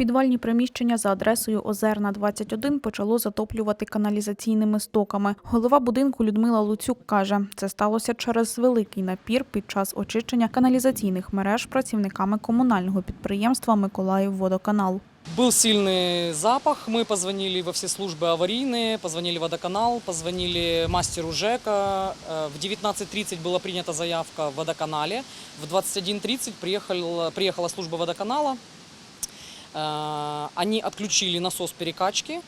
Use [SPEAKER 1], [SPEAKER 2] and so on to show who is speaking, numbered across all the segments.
[SPEAKER 1] Підвальні приміщення за адресою Озерна 21 почало затоплювати каналізаційними стоками. Голова будинку Людмила Луцюк каже, це сталося через великий напір під час очищення каналізаційних мереж працівниками комунального підприємства Миколаївводоканал.
[SPEAKER 2] Был сильный запах, мы позвонили во все службы аварийные, позвонили в водоканал, позвонили мастеру ЖЭКа. Э, В 19.30 была принята заявка в водоканале, в 21.30 приехал, приехала служба водоканала. Э, Они отключили насос перекачки,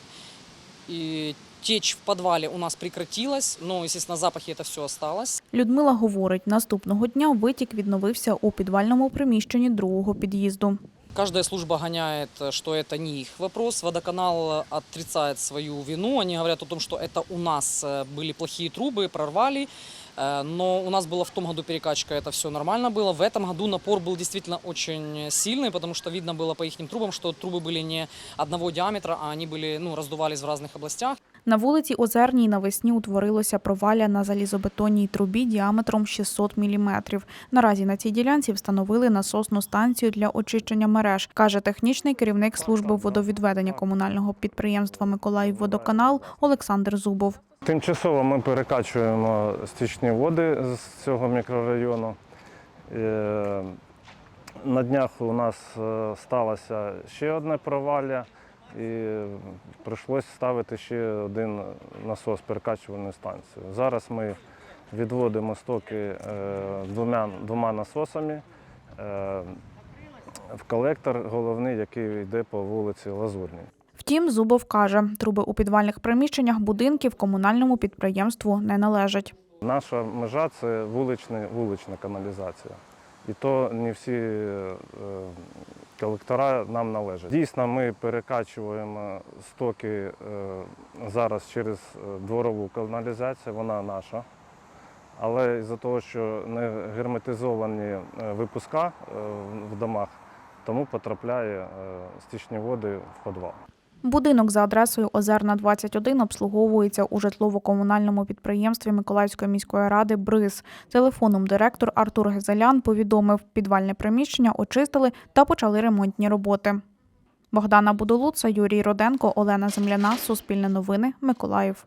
[SPEAKER 2] и течь в подвале у нас прекратилась, но, естественно, запахи это все осталось.
[SPEAKER 1] Людмила говорить, наступного дня витік відновився у підвальному приміщенні другого під'їзду.
[SPEAKER 2] Каждая служба гоняет, э, что это не их вопрос. Водоканал отрицает свою вину. Они говорят о том, что это у нас э, были плохие трубы, прорвали. Э, Но у нас была в том году перекачка, это все нормально было. В этом году напор был действительно очень сильный, потому что видно было по их трубам, что трубы были не одного диаметра, а они были, ну, раздувались в разных областях.
[SPEAKER 1] На вулиці Озерній навесні утворилося провалля на залізобетонній трубі діаметром 600 мм. Наразі на цій ділянці встановили насосну станцію для очищення мереж, каже технічний керівник служби водовідведення комунального підприємства Миколаївводоканал Олександр Зубов.
[SPEAKER 3] Тимчасово ми перекачуємо стічні води з цього мікрорайону. Е, На днях у нас е, сталося ще одне провалля і прийшлося ставити ще один насос перекачувальної станції. Зараз ми відводимо стоки е, двома, двома насосами е, в колектор головний, який йде по вулиці Лазурній.
[SPEAKER 1] Втім, Зубов каже, труби у підвальних приміщеннях будинків комунальному підприємству не належать.
[SPEAKER 3] Наша межа це вулична, вулична каналізація. І то не всі е, колектора нам належать. Дійсно, ми перекачуємо стоки е, зараз через е, дворову каналізацію, вона наша. Але із-за того, що не герметизовані е, випуска в домах, тому потрапляє стічні води в підвал.
[SPEAKER 1] Будинок за адресою Озерна 21 обслуговується у житлово-комунальному підприємстві Миколаївської міської ради БРИЗ. Телефоном директор Артур Гезелян повідомив, підвальне приміщення очистили та почали ремонтні роботи. Богдана Будолуца, Юрій Роденко, Олена Земляна, Суспільне новини, Миколаїв.